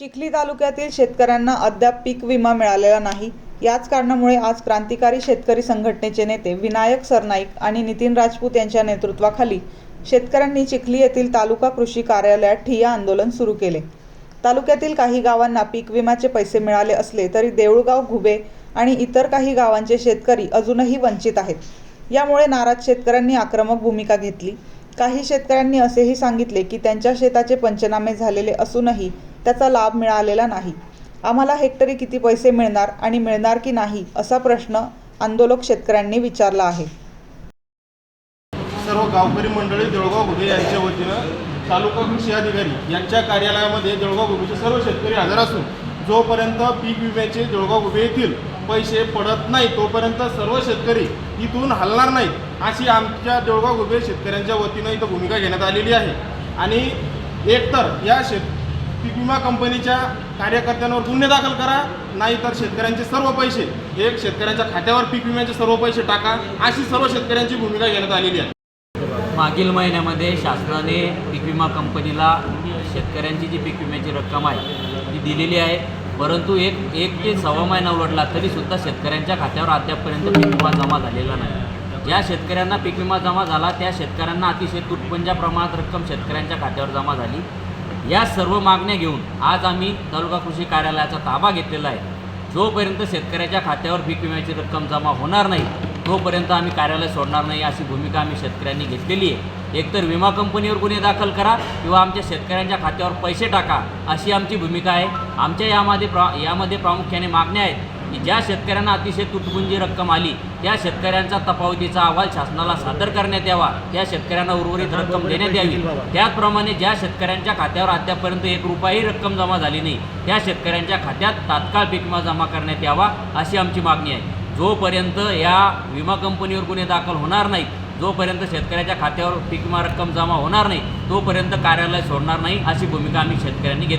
चिखली तालुक्यातील शेतकऱ्यांना अद्याप पीक विमा मिळालेला नाही. याच कारणामुळे आज क्रांतिकारी शेतकरी संघटनेचे नेते विनायक सरनाईक आणि नितीन राजपूत यांच्या नेतृत्वाखाली शेतकऱ्यांनी चिखली येथील तालुका कृषी कार्यालयात ठिय्या आंदोलन सुरू केले. तालुक्यातील काही गावांना पीक विम्याचे पैसे मिळाले असले तरी देऊळगाव घुबे आणि इतर काही गावांचे शेतकरी अजूनही वंचित आहेत. यामुळे नाराज शेतकऱ्यांनी आक्रमक भूमिका घेतली. काही शेतकऱ्यांनी असेही सांगितले की त्यांच्या शेताचे पंचनामे झालेले असूनही त्याचा लाभ मिळालेला नाही. आम्हाला हेक्टरी किती पैसे मिळणार आणि मिळणार की नाही असा प्रश्न आंदोलक शेतकऱ्यांनी विचारला आहे. सर्व गावकरी मंडळी जळगाव घुबे यांच्या वतीनं तालुका कृषी अधिकारी यांच्या कार्यालयामध्ये जळगाव घुबेचे सर्व शेतकरी हजर असून जोपर्यंत पीक विम्याचे जळगाव घुबे येथील पैसे पडत नाही तोपर्यंत सर्व शेतकरी इथून हलणार नाहीत अशी आमच्या जळगाव घुबे शेतकऱ्यांच्या वतीनं इथं भूमिका घेण्यात आलेली आहे. आणि एकतर या शेत पीक विमा कंपनीच्या कार्यकर्त्यांवर गुन्हे दाखल करा नाहीतर शेतकऱ्यांचे सर्व पैसे एक शेतकऱ्यांच्या खात्यावर पीक विम्याचे सर्व पैसे टाका अशी सर्व शेतकऱ्यांची भूमिका घेण्यात आलेली आहे. मागील महिन्यामध्ये शासनाने पीक विमा कंपनीला शेतकऱ्यांची जी पीक विम्याची रक्कम आहे ती दिलेली आहे. परंतु एक एक ते सव्वा महिना उलटला तरीसुद्धा शेतकऱ्यांच्या खात्यावर अद्यापपर्यंत पीक विमा जमा झालेला नाही. ज्या शेतकऱ्यांना पीक विमा जमा झाला त्या शेतकऱ्यांना अतिशय तुटपुंजा प्रमाणात रक्कम शेतकऱ्यांच्या खात्यावर जमा झाली. या सर्व मागण्या घेऊन आज आम्ही तालुका कृषी कार्यालयाचा ताबा घेतलेला आहे. जोपर्यंत शेतकऱ्याच्या खात्यावर पीक विम्याची रक्कम जमा होणार नाही तोपर्यंत आम्ही कार्यालय सोडणार नाही अशी भूमिका आम्ही शेतकऱ्यांनी घेतलेली आहे. एकतर विमा कंपनीवर गुन्हे दाखल करा किंवा आमच्या शेतकऱ्यांच्या खात्यावर पैसे टाका अशी आमची भूमिका आहे. आमच्या यामध्ये प्रा यामध्ये प्रामुख्याने मागण्या आहेत की ज्या शेतकऱ्यांना अतिशय तुटपुंजी रक्कम आली त्या शेतकऱ्यांचा तफावतीचा अहवाल शासनाला सादर करण्यात यावा. त्या शेतकऱ्यांना उर्वरित रक्कम देण्यात यावी. त्याचप्रमाणे ज्या शेतकऱ्यांच्या खात्यावर अद्यापर्यंत एक रुपयाही रक्कम जमा झाली नाही त्या शेतकऱ्यांच्या खात्यात तात्काळ पीक विमा जमा करण्यात यावा अशी आमची मागणी आहे. जोपर्यंत या विमा कंपनीवर गुन्हे दाखल होणार नाहीत जोपर्यंत शेतकऱ्याच्या खात्यावर पीक विमा रक्कम जमा होणार नाही तोपर्यंत कार्यालय सोडणार नाही अशी भूमिका आम्ही शेतकऱ्यांनी घेतली